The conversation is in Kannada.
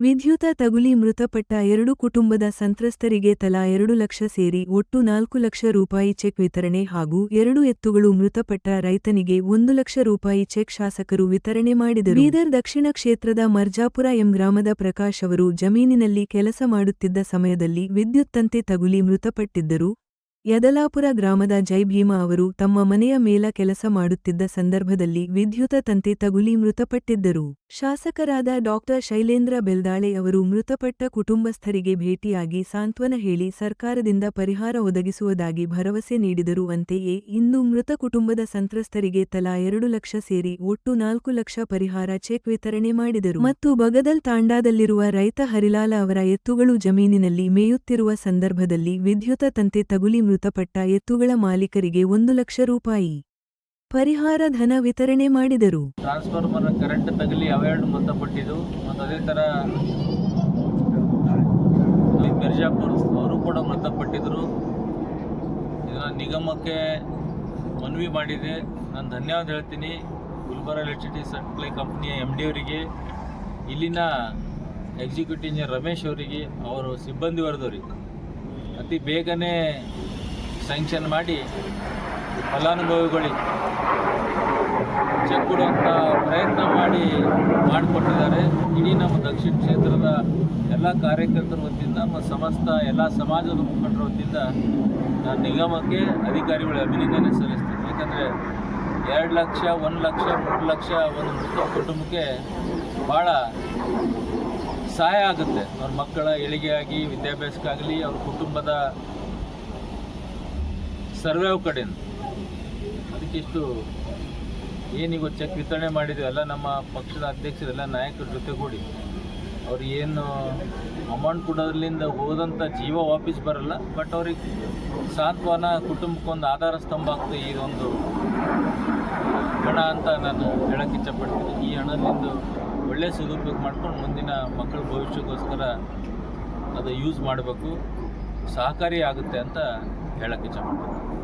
ವಿದ್ಯುತ ತಗುಲಿ ಮೃತಪಟ್ಟ ಎರಡು ಕುಟುಂಬದ ಸಂತ್ರಸ್ತರಿಗೆ ತಲಾ ಎರಡು ಲಕ್ಷ ಸೇರಿ ಒಟ್ಟು ನಾಲ್ಕು ಲಕ್ಷ ರೂಪಾಯಿ ಚೆಕ್ ವಿತರಣೆ ಹಾಗೂ ಎರಡು ಎತ್ತುಗಳು ಮೃತಪಟ್ಟ ರೈತನಿಗೆ ಒಂದು ಲಕ್ಷ ರೂಪಾಯಿ ಚೆಕ್ ಶಾಸಕರು ವಿತರಣೆ ಮಾಡಿದರು. ಬೀದರ್ ದಕ್ಷಿಣ ಕ್ಷೇತ್ರದ ಮರ್ಜಾಪುರ ಎಂ ಗ್ರಾಮದ ಪ್ರಕಾಶ್ ಅವರು ಜಮೀನಿನಲ್ಲಿ ಕೆಲಸ ಮಾಡುತ್ತಿದ್ದ ಸಮಯದಲ್ಲಿ ವಿದ್ಯುತ್ ತಂತಿ ತಗುಲಿ ಮೃತಪಟ್ಟಿದ್ದರು. ಯದಲಾಪುರ ಗ್ರಾಮದ ಜೈಭೀಮ ಅವರು ತಮ್ಮ ಮನೆಯ ಮೇಲ ಕೆಲಸ ಮಾಡುತ್ತಿದ್ದ ಸಂದರ್ಭದಲ್ಲಿ ವಿದ್ಯುತ ತಂತಿ ತಗುಲಿ ಮೃತಪಟ್ಟಿದ್ದರು. ಶಾಸಕರಾದ ಡಾ. ಶೈಲೇಂದ್ರ ಬೆಲ್ದಾಳೆ ಅವರು ಮೃತಪಟ್ಟ ಕುಟುಂಬಸ್ಥರಿಗೆ ಭೇಟಿಯಾಗಿ ಸಾಂತ್ವನ ಹೇಳಿ ಸರ್ಕಾರದಿಂದ ಪರಿಹಾರ ಒದಗಿಸುವುದಾಗಿ ಭರವಸೆ ನೀಡಿದರು. ಅಂತೆಯೇ ಇಂದು ಮೃತ ಕುಟುಂಬದ ಸಂತ್ರಸ್ತರಿಗೆ ತಲಾ ಎರಡು ಲಕ್ಷ ಸೇರಿ ಒಟ್ಟು ನಾಲ್ಕು ಲಕ್ಷ ಪರಿಹಾರ ಚೆಕ್ ವಿತರಣೆ ಮಾಡಿದರು. ಮತ್ತು ಬಗದಲ್ ತಾಂಡಾದಲ್ಲಿರುವ ರೈತ ಹರಿಲಾಲ ಅವರ ಎತ್ತುಗಳು ಜಮೀನಿನಲ್ಲಿ ಮೇಯುತ್ತಿರುವ ಸಂದರ್ಭದಲ್ಲಿ ವಿದ್ಯುತ ತಂತಿ ತಗುಲಿ ಮೃತಪಟ್ಟ ಎತ್ತುಗಳ ಮಾಲೀಕರಿಗೆ ಒಂದು ಲಕ್ಷ ರೂಪಾಯಿ. ಪರಿಹಾರ ಧನ ವಿತರಣೆ ಮಾಡಿದರು. ಟ್ರಾನ್ಸ್ಫಾರ್ಮರ್ ಕರೆಂಟ್ ತಗಲಿ ಅವೆರಡು ಮೃತಪಟ್ಟಿದ್ದು ಮತ್ತು ಅದೇ ಥರ ಮಿರ್ಜಾಪುರ್ ಅವರು ಕೂಡ ಮೃತಪಟ್ಟಿದ್ದರು. ಇದನ್ನು ನಿಗಮಕ್ಕೆ ಮನವಿ ಮಾಡಿದೆ. ನಾನು ಧನ್ಯವಾದ ಹೇಳ್ತೀನಿ. ಗುಲ್ಬರ್ಗ ಎಲೆಕ್ಟ್ರಿಸಿಟಿ ಸಪ್ಲೈ ಕಂಪ್ನಿಯ ಎಂ ಡಿ ಅವರಿಗೆ, ಇಲ್ಲಿನ ಎಕ್ಸಿಕ್ಯೂಟಿವ್ ಇಂಜಿನಿಯರ್ ರಮೇಶ್ ಅವರಿಗೆ, ಅವರು ಸಿಬ್ಬಂದಿ ವರ್ಗದವ್ರಿಗೆ. ಅತಿ ಬೇಗನೆ ಸ್ಯಾಂಕ್ಷನ್ ಮಾಡಿ ಫಲಾನುಭವಿಗಳಿಗೆ ಚೆಕ್ ಕೊಡುವಂಥ ಪ್ರಯತ್ನ ಮಾಡಿ ಮಾಡಿಕೊಟ್ಟಿದ್ದಾರೆ. ಇಡೀ ನಮ್ಮ ದಕ್ಷಿಣ ಕ್ಷೇತ್ರದ ಎಲ್ಲ ಕಾರ್ಯಕರ್ತರ ವತಿಯಿಂದ ಮತ್ತು ಸಮಸ್ತ ಎಲ್ಲ ಸಮಾಜದ ಮುಖಂಡರ ವತಿಯಿಂದ ನಾನು ನಿಗಮಕ್ಕೆ ಅಧಿಕಾರಿಗಳು ಅಭಿನಂದನೆ ಸಲ್ಲಿಸ್ತೀನಿ. ಯಾಕಂದರೆ ಎರಡು ಲಕ್ಷ, ಒಂದು ಲಕ್ಷ, ಮೂರು ಲಕ್ಷ ಒಂದು ಮೃತ ಕುಟುಂಬಕ್ಕೆ ಭಾಳ ಸಹಾಯ ಆಗುತ್ತೆ. ಅವ್ರ ಮಕ್ಕಳ ಏಳಿಗೆಯಾಗಿ, ವಿದ್ಯಾಭ್ಯಾಸಕ್ಕಾಗಲಿ, ಅವ್ರ ಕುಟುಂಬದ ಸರ್ವೇವ್ ಕಡೆಯಿಂದ. ಅದಕ್ಕಿಷ್ಟು ಏನೀಗ ಚೆಕ್ ವಿತರಣೆ ಮಾಡಿದ್ವಿ. ಎಲ್ಲ ನಮ್ಮ ಪಕ್ಷದ ಅಧ್ಯಕ್ಷರೆಲ್ಲ ನಾಯಕರ ಜೊತೆಗೂಡಿ ಅವ್ರು ಏನು ಅಮೌಂಟ್ ಕೊಡೋದ್ರಿಂದ ಹೋದಂಥ ಜೀವ ವಾಪಸ್ ಬರಲ್ಲ. ಬಟ್ ಅವ್ರಿಗೆ ಸಾಂತ್ವನ ಕುಟುಂಬಕ್ಕೊಂದು ಆಧಾರ ಸ್ತಂಭ ಆಗ್ತದೆ ಒಂದು ಹಣ ಅಂತ ನಾನು ಹೇಳಕ್ಕೆ ಇಚ್ಛಪಡ್ತೀನಿ. ಈ ಹಣದಿಂದ ಒಳ್ಳೆಯ ಸದುಪಯೋಗ ಮಾಡ್ಕೊಂಡು ಮುಂದಿನ ಮಕ್ಕಳ ಭವಿಷ್ಯಕ್ಕೋಸ್ಕರ ಅದು ಯೂಸ್ ಮಾಡಬೇಕು. ಸಹಕಾರಿ ಆಗುತ್ತೆ ಅಂತ ಹೇಳಕ್ಕೆ ಇಚ್ಛಪಡ್ತೀನಿ